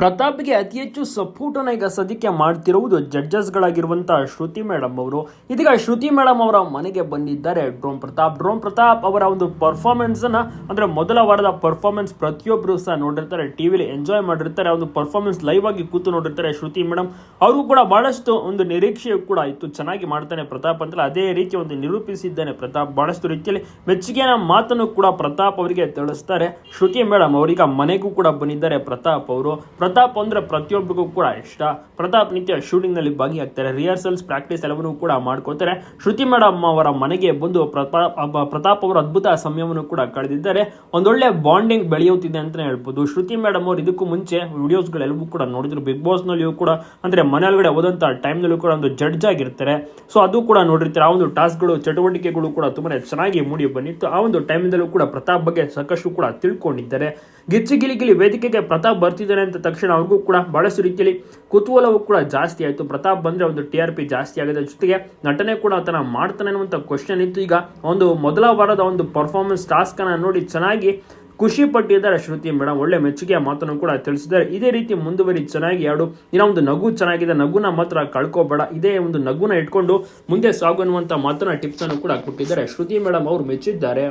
ಪ್ರತಾಪ್ಗೆ ಅತಿ ಹೆಚ್ಚು ಸಪೋರ್ಟನ್ನು ಈಗ ಸದ್ಯಕ್ಕೆ ಮಾಡ್ತಿರುವುದು ಜಡ್ಜಸ್ಗಳಾಗಿರುವಂತಹ ಶ್ರುತಿ ಮೇಡಮ್ ಅವರು. ಇದೀಗ ಶ್ರುತಿ ಮೇಡಮ್ ಅವರ ಮನೆಗೆ ಬಂದಿದ್ದಾರೆ ಡ್ರೋನ್ ಪ್ರತಾಪ್. ಡ್ರೋನ್ ಪ್ರತಾಪ್ ಅವರ ಒಂದು ಪರ್ಫಾರ್ಮೆನ್ಸ್ ಅನ್ನ ಅಂದ್ರೆ ಮೊದಲ ವಾರದ ಪರ್ಫಾರ್ಮೆನ್ಸ್ ಪ್ರತಿಯೊಬ್ಬರು ಸಹ ನೋಡಿರ್ತಾರೆ, ಟಿವಿಲಿ ಎಂಜಾಯ್ ಮಾಡಿರ್ತಾರೆ, ಒಂದು ಪರ್ಫಾರ್ಮೆನ್ಸ್ ಲೈವ್ ಆಗಿ ಕೂತು ನೋಡಿರ್ತಾರೆ ಶ್ರುತಿ ಮೇಡಮ್ ಅವರು ಕೂಡ ಬಹಳಷ್ಟು ಒಂದು ನಿರೀಕ್ಷೆ ಕೂಡ ಇತ್ತು, ಚೆನ್ನಾಗಿ ಮಾಡ್ತಾನೆ ಪ್ರತಾಪ್ ಅಂತ ಅದೇ ರೀತಿ ಒಂದು ನಿರೂಪಿಸಿದ್ದಾನೆ ಪ್ರತಾಪ್. ಬಹಳಷ್ಟು ರೀತಿಯಲ್ಲಿ ಮೆಚ್ಚುಗೆಯ ಮಾತನ್ನು ಕೂಡ ಪ್ರತಾಪ್ ಅವರಿಗೆ ತಿಳಿಸ್ತಾರೆ. ಶ್ರುತಿ ಮೇಡಮ್ ಅವರೀಗ ಮನೆಗೂ ಕೂಡ ಬಂದಿದ್ದಾರೆ ಪ್ರತಾಪ್ ಅವರು. ಪ್ರತಾಪ್ ಅಂದ್ರೆ ಪ್ರತಿಯೊಬ್ಬರಿಗೂ ಕೂಡ ಇಷ್ಟ. ಪ್ರತಾಪ್ ನಿತ್ಯ ಶೂಟಿಂಗ್ನಲ್ಲಿ ಭಾಗಿಯಾಗ್ತಾರೆ. ರಿಹರ್ಸಲ್ಸ್ ಪ್ರಾಕ್ಟೀಸ್ ಎಲ್ಲವನ್ನೂ ಕೂಡ ಮಾಡ್ಕೋತಾರೆ ಶ್ರುತಿ ಮೇಡಮ್ ಅವರ ಮನೆಗೆ ಬಂದು ಪ್ರತಾಪ್ ಅವರು ಅದ್ಭುತ ಸಮಯವನ್ನು ಕೂಡ ಕಳೆದಿದ್ದಾರೆ. ಒಂದೊಳ್ಳೆ ಬಾಂಡಿಂಗ್ ಬೆಳೆಯುತ್ತಿದೆ ಅಂತಲೇ ಹೇಳ್ಬೋದು. ಶ್ರುತಿ ಮೇಡಮ್ ಅವರು ಇದಕ್ಕೂ ಮುಂಚೆ ವಿಡಿಯೋಸ್ಗಳೆಲ್ಲವೂ ಕೂಡ ನೋಡಿದ್ರು. ಬಿಗ್ ಬಾಸ್ ನಲ್ಲಿಯೂ ಕೂಡ, ಅಂದ್ರೆ ಮನೆಯೊಳಗಡೆ ಹೋದಂತ ಟೈಮ್ನಲ್ಲೂ ಕೂಡ ಒಂದು ಜಡ್ಜ್ ಆಗಿರ್ತಾರೆ. ಸೊ ಅದು ಕೂಡ ನೋಡಿರ್ತಾರೆ. ಆ ಒಂದು ಟಾಸ್ಕ್ಗಳು ಚಟುವಟಿಕೆಗಳು ಕೂಡ ತುಂಬಾನೇ ಚೆನ್ನಾಗಿ ಮೂಡಿ ಬಂದಿತ್ತು. ಆ ಒಂದು ಟೈಮ್ನಲ್ಲೂ ಕೂಡ ಪ್ರತಾಪ್ ಬಗ್ಗೆ ಸಾಕಷ್ಟು ಕೂಡ ತಿಳ್ಕೊಂಡಿದ್ದಾರೆ. ಗಿಚ್ಚಿ ಗಿಲಿ ಗಿಲಿ ವೇದಿಕೆಗೆ ಪ್ರತಾಪ್ ಬರ್ತಿದ್ದಾರೆ ಅಂತ ತಕ್ಷಣ ಅವ್ರಿಗೂ ಕೂಡ ಬಹಳಷ್ಟು ರೀತಿಯಲ್ಲಿ ಕುತೂಹಲವೂ ಕೂಡ ಜಾಸ್ತಿ ಆಯಿತು. ಪ್ರತಾಪ್ ಬಂದರೆ ಒಂದು ಟಿ ಆರ್ ಪಿ ಜಾಸ್ತಿ ಆಗಿದೆ. ಜೊತೆಗೆ ನಟನೆ ಕೂಡ ಆತನ ಮಾಡ್ತಾನೆ ಅನ್ನುವಂಥ ಕ್ವಶನ್ ಇತ್ತು. ಈಗ ಒಂದು ಮೊದಲ ವಾರದ ಒಂದು ಪರ್ಫಾರ್ಮೆನ್ಸ್ ಟಾಸ್ಕ್ ಅನ್ನ ನೋಡಿ ಚೆನ್ನಾಗಿ ಖುಷಿ ಪಟ್ಟಿದ್ದಾರೆ ಶ್ರುತಿ ಮೇಡಮ್ ಒಳ್ಳೆ ಮೆಚ್ಚುಗೆಯ ಮಾತನ್ನು ಕೂಡ ತಿಳಿಸಿದ್ದಾರೆ. ಇದೇ ರೀತಿ ಮುಂದುವರಿ ಚೆನ್ನಾಗಿ ಎರಡು, ಇನ್ನ ಒಂದು ನಗು ಚೆನ್ನಾಗಿದೆ. ನಗುನ ಮಾತ್ರ ಕಳ್ಕೋಬೇಡ. ಇದೇ ಒಂದು ನಗುನ ಇಟ್ಕೊಂಡು ಮುಂದೆ ಸಾಗು ಅನ್ನುವಂಥ ಮಾತನ್ನ ಟಿಪ್ಸ್ ಅನ್ನು ಕೂಡ ಕೊಟ್ಟಿದ್ದಾರೆ ಶ್ರುತಿ ಮೇಡಮ್ ಅವರು ಮೆಚ್ಚಿದ್ದಾರೆ.